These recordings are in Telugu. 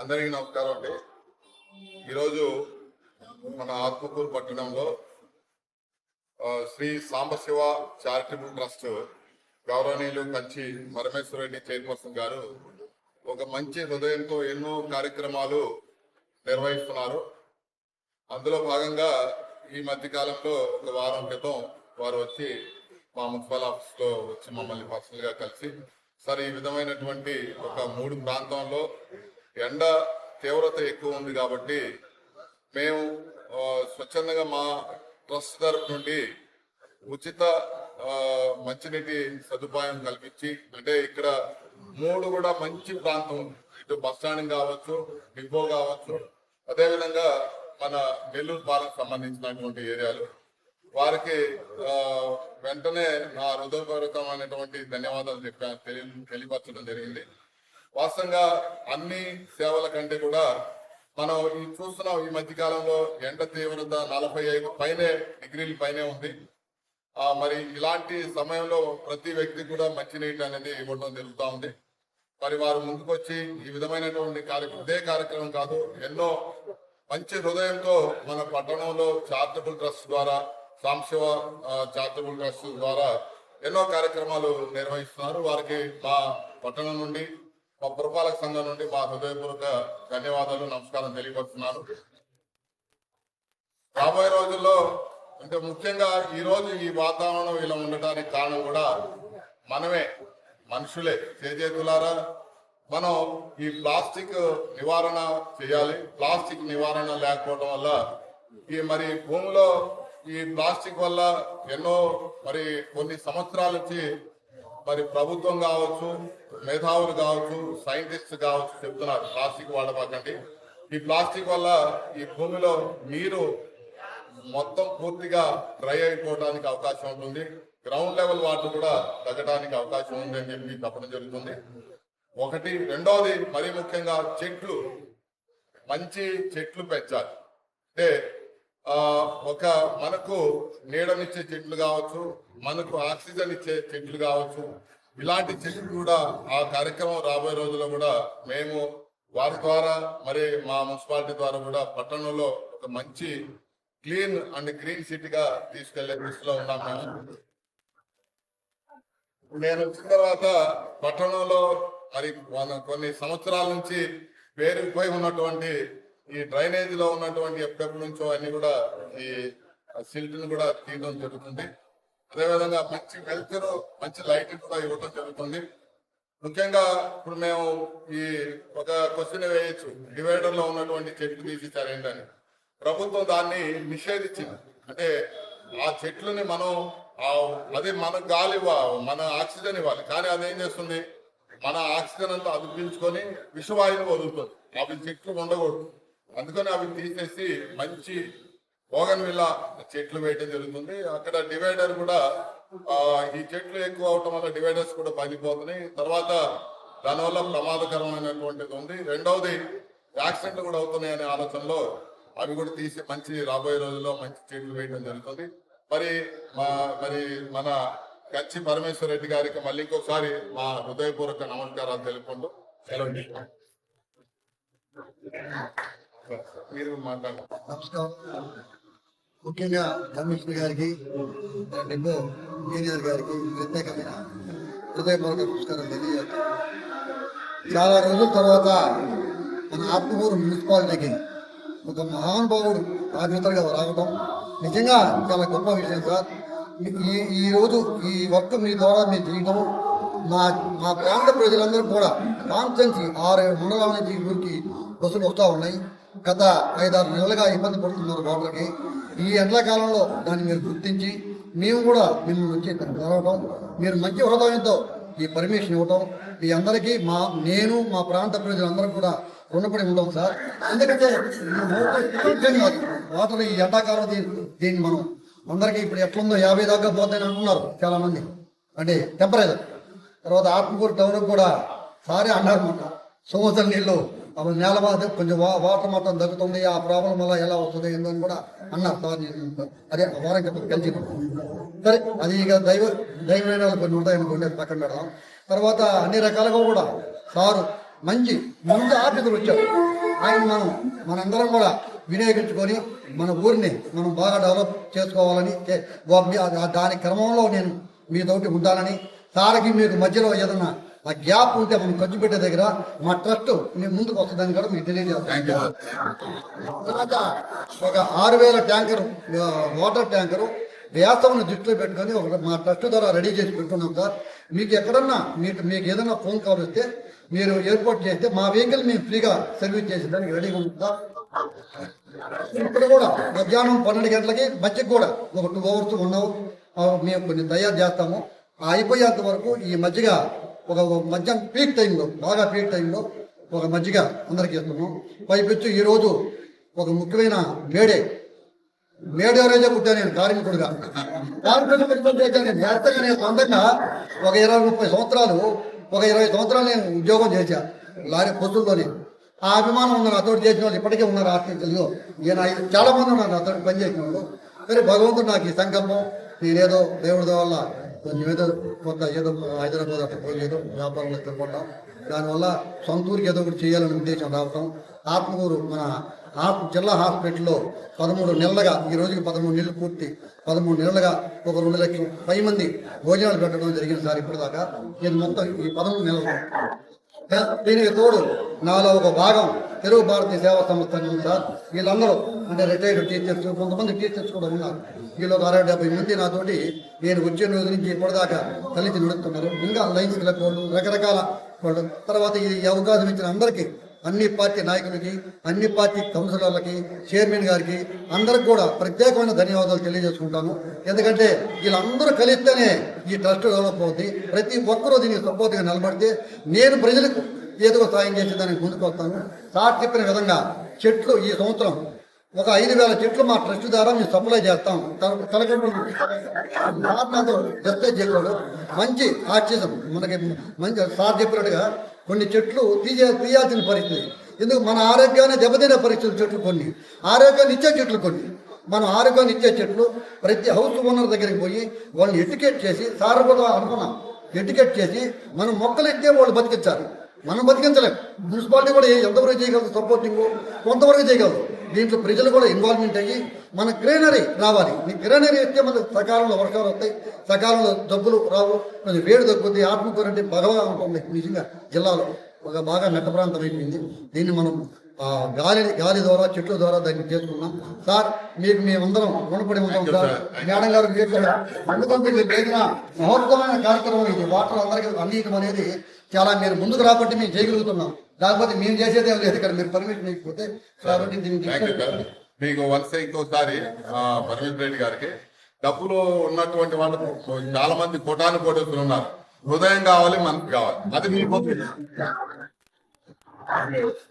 అందరికీ నమస్కారం అండి. ఈరోజు మన ఆత్మకూరు పట్టణంలో శ్రీ సాంబశివ చారిటబుల్ ట్రస్ట్ గౌరవనీయులు కంచి మరమేశ్వర రెడ్డి చైర్పర్సన్ గారు ఒక మంచి హృదయంతో ఎన్నో కార్యక్రమాలు నిర్వహిస్తున్నారు. అందులో భాగంగా ఈ మధ్య కాలంలో ఒక వారం క్రితం వారు వచ్చి మా మున్సిపల్ ఆఫీస్లో వచ్చి మమ్మల్ని పర్సనల్గా కలిసి సార్ ఈ విధమైనటువంటి ఒక మూడు ప్రాంతంలో ఎండ తీవ్రత ఎక్కువ ఉంది కాబట్టి మేము స్వచ్ఛందంగా మా ట్రస్ట్ తరఫు నుండి ఉచిత మంచినీటి సదుపాయం కల్పించి అంటే ఇక్కడ మూడు కూడా మంచి ప్రాంతం ఇటు బస్ స్టాండ్ కావచ్చు డిపో కావచ్చు. అదేవిధంగా మన నెల్లూరు పాలకు సంబంధించినటువంటి ఏరియాలు. వారికి వెంటనే నా హృదయపూర్వకమైనటువంటి ధన్యవాదాలు చెప్పా తెలియ తెలియపరచడం జరిగింది. వాస్తవంగా అన్ని సేవల కంటే కూడా మనం ఈ చూస్తున్నాం ఈ మధ్య కాలంలో ఎండ తీవ్రత నలభై ఐదు పైనే డిగ్రీల పైనే ఉంది. ఆ మరి ఇలాంటి సమయంలో ప్రతి వ్యక్తి కూడా మంచినీటి అనేది ఇవ్వడం జరుగుతూ ఉంది. మరి వారు ముందుకొచ్చి ఈ విధమైనటువంటి కార్యక్రమం ఇదే కార్యక్రమం కాదు ఎన్నో మంచి హృదయంతో మన పట్టణంలో చారిటబుల్ ట్రస్ట్ ద్వారా సాంశివ చారిటబుల్ ట్రస్ట్ ద్వారా ఎన్నో కార్యక్రమాలు నిర్వహిస్తున్నారు. వారికి మా పట్టణం నుండి మా పురపాలక సంఘం నుండి మా హృదయపూర్వక ధన్యవాదాలు నమస్కారం తెలియపరుస్తున్నాను. రాబోయే రోజుల్లో అంటే ముఖ్యంగా ఈ రోజు ఈ వాతావరణం ఇలా ఉండటానికి కారణం కూడా మనమే మనుషులే చేజేతులారా. మనం ఈ ప్లాస్టిక్ నివారణ చేయాలి. ప్లాస్టిక్ నివారణ లేకపోవడం వల్ల ఈ మరి భూమిలో ఈ ప్లాస్టిక్ వల్ల ఎన్నో మరి కొన్ని సంవత్సరాల నుంచి మరి ప్రభుత్వం కావచ్చు మేధావులు కావచ్చు సైంటిస్ట్ కావచ్చు చెప్తున్నారు. ప్లాస్టిక్ వాడబాకండి ఈ ప్లాస్టిక్ వల్ల ఈ భూమిలో నీరు మొత్తం పూర్తిగా డ్రై అయిపోవడానికి అవకాశం ఉంటుంది. గ్రౌండ్ లెవెల్ వాటర్ కూడా తగ్గడానికి అవకాశం ఉంది అని చెప్పి చెప్పడం జరుగుతుంది. ఒకటి. రెండవది మరీ ముఖ్యంగా చెట్లు. మంచి చెట్లు పెంచాలి. అంటే ఒక మనకు నీడనిచ్చే చెట్లు కావచ్చు మనకు ఆక్సిజన్ ఇచ్చే చెట్లు కావచ్చు ఇలాంటి చెట్లు కూడా ఆ కార్యక్రమం రాబోయే రోజుల్లో కూడా మేము వారి ద్వారా మరి మా మున్సిపాలిటీ ద్వారా కూడా పట్టణంలో ఒక మంచి క్లీన్ అండ్ గ్రీన్ సిటీగా తీసుకెళ్ళే దృష్టిలో ఉన్నాం మేము. నేను వచ్చిన తర్వాత పట్టణంలో మరి కొన్ని సంవత్సరాల నుంచి పేరుకుపోయి ఉన్నటువంటి ఈ డ్రైనేజ్లో ఉన్నటువంటి ఎప్పటి నుంచో అన్ని కూడా ఈ సిల్ట్ని కూడా తీయడం జరుగుతుంది. అదేవిధంగా మంచి వెల్చర్ మంచి లైట్ కూడా ఇవ్వడం జరుగుతుంది. ముఖ్యంగా ఇప్పుడు మేము ఈ ఒక క్వశ్చన్ వేయచ్చు. డివైడర్లో ఉన్నటువంటి చెట్లు తీసేసారు ఏంటని ప్రభుత్వం దాన్ని నిషేధించింది. అంటే ఆ చెట్లని మనం ఆ అది మన గాలి ఇవ్వ- మన ఆక్సిజన్ ఇవ్వాలి. కానీ అది ఏం చేస్తుంది? మన ఆక్సిజన్ అంతా అదుపించుకొని విషవాయువు వదులుతుంది. అవి చెట్లు ఉండకూడదు. అందుకని అవి తీసేసి మంచి ఓగన్ విల్ల చెట్లు వేయటం జరుగుతుంది. అక్కడ డివైడర్ కూడా ఆ, ఈ చెట్లు ఎక్కువ అవటం వల్ల డివైడర్స్ కూడా పగిలిపోతున్నాయి తర్వాత దానివల్ల ప్రమాదకరమైనటువంటిది ఉంది. రెండవది యాక్సిడెంట్లు కూడా అవుతున్నాయి అనే ఆలోచనలో అవి కూడా తీసి మంచి రాబోయే రోజుల్లో మంచి చెట్లు వేయడం జరుగుతుంది. మరి మా మరి మన కచ్చి పరమేశ్వర రెడ్డి గారికి మళ్ళీ ఇంకొకసారి మా హృదయపూర్వక నమస్కారాలు తెలుపుకుంటూ సెలవు మీరు మాట్లాడండి నమస్కారం. ముఖ్యంగా కమిషనర్ గారికి డిపో ఇంజనీర్ గారికి ప్రత్యేకమైన హృదయపూర్వక నమస్కారం తెలియజేస్తాను. చాలా రోజుల తర్వాత మన ఆత్మకూరు మున్సిపాలిటీకి ఒక మహానుభావుడు ఆఫీసర్గా రావడం నిజంగా చాలా గొప్ప విషయం సార్. ఈ ఈ ఈ వర్క్ మీ ద్వారా మీరు చేయడం మా మా ప్రాంత ప్రజలందరూ కూడా కాన్స్టెన్సీ ఆరు ఏడు మండలాల నుంచి ఊరికి బస్సులు వస్తూ ఉన్నాయి. గత ఐదారు నెలలుగా ఇబ్బంది పడుతున్నారు బాబులకి ఈ ఎండాకాలంలో దాన్ని మీరు గుర్తించి మేము కూడా మిమ్మల్ని వచ్చి రావడం మీరు మంచి హృదయంతో ఈ పర్మిషన్ ఇవ్వటం మీ అందరికీ మా నేను మా ప్రాంత ప్రజలందరూ కూడా రుణపడి ఉండవు సార్. ఎందుకంటే వాటర్ ఈ ఎండాకాలం దీన్ని మనం అందరికీ ఇప్పుడు ఎట్లుందో యాభై దాకా పోతాయని అంటున్నారు చాలామంది. అంటే టెంపరేచర్. తర్వాత ఆత్మకూరు టౌన్ కూడా సారే అన్నారు మాట నీళ్ళు అప్పుడు నేల బాధ కొంచెం వా వాటర్ మొత్తం దక్కుతుంది ఆ ప్రాబ్లం వల్ల ఎలా వస్తుంది ఏందని కూడా అన్నారు. సార్ అదే వారం క్రితం కలిసి సరే అది ఇక దైవ దైవమైన కొన్ని ఉంటాయనుకోండి పక్కన పెడదాం. తర్వాత అన్ని రకాలుగా కూడా సారు మంచి ముందు ఆఫీసులు వచ్చారు. ఆయన మనం మనందరం కూడా వినియోగించుకొని మన ఊరిని మనం బాగా డెవలప్ చేసుకోవాలని చే- దాని క్రమంలో నేను మీతోటి ఉండాలని సారకి మీకు మధ్యలో ఏదన్నా ఆ గ్యాప్ ఉంటే మనం ఖర్చు పెట్టే దగ్గర మా ట్రస్ట్ నేను ముందుకు వస్తుందని కూడా మీకు తెలియజేస్తాను తర్వాత ఒక ఆరు వేల ట్యాంకర్ వాటర్ ట్యాంకరు వేసవను దృష్టిలో పెట్టుకొని ఒక మా ట్రస్ట్ ద్వారా రెడీ చేసి పెట్టుకున్నాం సార్. మీకు ఎక్కడన్నా మీకు మీకు ఏదైనా ఫోన్ కాల్ వస్తే మీరు ఏర్పాటు చేస్తే మా వెహికల్ మేము ఫ్రీగా సర్వీస్ చేసేదానికి రెడీగా ఉంటుంది ఇప్పుడు కూడా మధ్యాహ్నం పన్నెండు గంటలకి మధ్యకి కూడా ఒక టూ అవర్స్ ఆ, మేము కొన్ని తయారు చేస్తాము. అయిపోయేంత వరకు ఈ మజ్జిగ ఒక మధ్యాహ్నం పీక్ టైంలో బాగా పీక్ టైంలో ఒక మజ్జిగ అందరికి ఇస్తున్నాం పైపెచ్చు ఈరోజు ఒక ముఖ్యమైన మేడే. మేడే రోజే పుట్టాను నేను కార్మికుడుగా. కార్మికుడు నేను. చేస్తాను నేను సొంతంగా ఒక ఇరవై ముప్పై సంవత్సరాలు ఒక ఇరవై సంవత్సరాలు నేను ఉద్యోగం చేశా లారీ పొద్దుల్లోనే ఆ అభిమానం ఉన్న నాతో చేసిన వాళ్ళు ఇప్పటికే ఉన్నారు ఆర్టికల్లో నేను చాలా మంది ఉన్నారు నాతో పనిచేసిన వాళ్ళు. సరే భగవంతుడు నాకు ఈ సంకల్పం నేనేదో దేవుడి వల్ల కొంచెం ఏదో కొంత ఏదో హైదరాబాద్ అట్లా పోయి ఏదో వ్యాపారంలో తిరుగుకుంటాం దానివల్ల సొంత ఊరికి ఏదో ఒకటి చేయాలనే ఉద్దేశం రావటం. ఆత్మకూరు మన జిల్లా హాస్పిటల్లో పదమూడు నెలలుగా ఈ రోజుకి పదమూడు నెలలు పూర్తి. పదమూడు నెలలుగా ఒక రెండు లక్షల పై మంది భోజనాలు పెట్టడం జరిగింది సార్ ఇప్పటిదాకా. ఇది మొత్తం ఈ పదమూడు నెలలు. దీనికి తోడు నాలో ఒక భాగం తెలుగు భారతీయ సేవా సంస్థ ఉంది సార్. వీళ్ళందరూ అంటే రిటైర్డ్ టీచర్స్ కొంతమంది టీచర్స్ కూడా ఉన్నారు. వీళ్ళు ఒక అరవై డెబ్బై మంది నాతోటి నేను వచ్చిన రోజు నుంచి ఇప్పటిదాకా కలిసి నడుస్తున్నారు ఇంకా లైంగిక కోళ్ళు రకరకాల కోళ్ళు. తర్వాత ఈ అవకాశం ఇచ్చిన అందరికీ అన్ని పార్టీ నాయకులకి అన్ని పార్టీ కౌన్సిలర్లకి చైర్మన్ గారికి అందరికి కూడా ప్రత్యేకమైన ధన్యవాదాలు తెలియజేసుకుంటాను. ఎందుకంటే వీళ్ళందరూ కలిస్తేనే ఈ ట్రస్ట్ డెవలప్ అవుతుంది ప్రతి ఒక్కరూ దీనికి సపోర్ట్గా నిలబడితే నేను ప్రజలకు ఏదో సాయం చేసేదానికి ముందుకు వస్తాను. సార్ చెప్పిన విధంగా చెట్లు ఈ సంవత్సరం ఒక ఐదు వేల చెట్లు మా ట్రస్ట్ ద్వారా మేము సప్లై చేస్తాం. తలకంటే డిస్ప్లే చేయకూడదు మంచి ఆక్సిజన్ మనకి మంచి సార్ చెప్పినట్టుగా కొన్ని చెట్లు తీయ తీయాల్సిన పరిస్థితి. ఎందుకు? మన ఆరోగ్యాన్ని దెబ్బతినే పరిస్థితులు చెట్లు కొన్ని. ఆరోగ్యాన్ని ఇచ్చే చెట్లు కొన్ని. మనం ఆరోగ్యాన్ని ఇచ్చే చెట్లు ప్రతి హౌస్ ఓనర్ దగ్గరికి పోయి వాళ్ళని ఎడ్యుకేట్ చేసి సార్ కూడా అనుకున్నాం. ఎడ్యుకేట్ చేసి మనం మొక్కలు ఇస్తే వాళ్ళు బతికించాలి మనం బతికించలేం. మున్సిపాలిటీ కూడా ఎంతవరకు చేయగలదు? సపోర్టింగ్ కొంతవరకు చేయగలదు. దీంట్లో ప్రజలు కూడా ఇన్వాల్వ్మెంట్ అయ్యి మన గ్రీనరీ రావాలి. మీ గ్రీనరీ ఇస్తే మన సకాలంలో వర్షాలు వస్తాయి సకాలంలో డబ్బులు రావు కొంచెం వేడి తగ్గుద్ది ఆత్మకూర అంటే బాగా ఉంటుంది. నిజంగా జిల్లాలో ఒక బాగా మెట్ట ప్రాంతం అయిపోయింది. దీన్ని మనం గాలి గాలి ద్వారా చెట్ల ద్వారా దాన్ని చేసుకున్నాం సార్ మీకు మేమందరం రుణపడి ఉంటాం సార్. మేడం గారు మీరు కూడా అందుకంటే మీరు చేసిన కార్యక్రమం ఇది. వాటర్ అందరికీ అందించడం అనేది చాలా మీరు ముందుకు రాబట్టి మేము చేయగలుగుతున్నాం. లేకపోతే మేము చేసేదే లేదు. ఇక్కడ మీరు పర్మిషన్ సార్ మీకు వరుస ఇంకోసారి ఆ, పరమేశ్వర రెడ్డి గారికి. డబ్బులు ఉన్నటువంటి వాళ్ళకు చాలా మంది కోటాను కోటేశ్వరులు ఉన్నారు. హృదయం కావాలి మనకు కావాలి. అది మీకు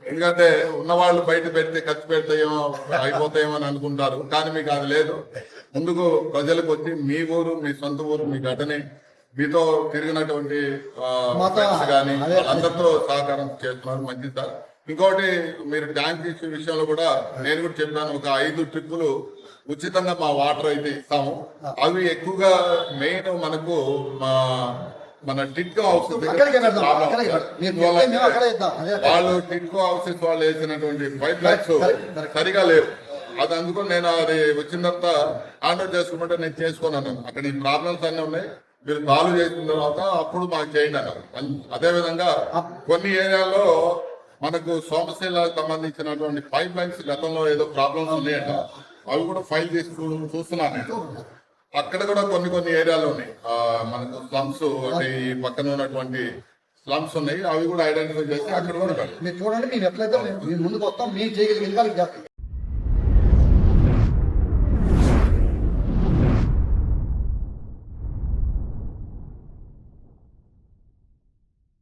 ఎందుకంటే ఉన్నవాళ్ళు బయట పెడితే ఖర్చు పెడతాయేమో అయిపోతాయేమో అని అనుకుంటారు. కానీ మీకు అది లేదు. ముందుకు ప్రజలకు వచ్చి మీ ఊరు మీ సొంత ఊరు మీ గడ్డని మీతో తిరిగినటువంటి అదే. అందరితో సహకారం చేస్తున్నారు. మంచిది సార్. ఇంకోటి మీరు ట్యాంక్ ఇష్యూ విషయంలో కూడా నేను కూడా చెప్పాను. ఒక ఐదు ట్రిప్పులు ఉచితంగా మా వాటర్ అయితే ఇస్తాము. అవి ఎక్కువగా మెయిన్ మనకు మా మన టిట్కో హౌస్ దగ్గర అక్కడికే వెళ్దాం, problem అక్కడికే సార్. మీరు ఇందువల్ల చెప్తే మేము అక్కడే ఇద్దాం. అదే. వాళ్ళు టిట్కో హౌసెస్ వాళ్ళు వేసినటువంటి పైప్ లైన్స్. సరిగా లేవు అది అందుకని నేను అది వచ్చిన తర్వాత ఆర్డర్ చేసుకోమంటే నేను చేసుకున్నాను అక్కడ ఈ ప్రాబ్లమ్స్ అన్నీ ఉన్నాయి మీరు సాల్వ్ చేసిన తర్వాత అప్పుడు మాకు చేయండి అన్నారు అదే విధంగా కొన్ని ఏరియాల్లో మనకు సోమశీలకు సంబంధించినటువంటి పైప్ లైన్స్ గతంలో ఏదో ప్రాబ్లమ్స్ ఉన్నాయంట అవి కూడా ఫైల్ చేసి చూస్తున్నాను నేను. అక్కడ కూడా కొన్ని కొన్ని ఏరియాలు ఉన్నాయి. ఆ, మనకు స్లమ్స్ అంటే ఈ పక్కన ఉన్నటువంటి స్లమ్స్ ఉన్నాయి. అవి కూడా ఐడెంటిఫై చేసి అక్కడ కూడా మీరు చూడండి మేము ఎట్లయితే మేము ముందుకు వస్తాం మేము చేయగలిగిన వాళ్ళకి చేస్తాం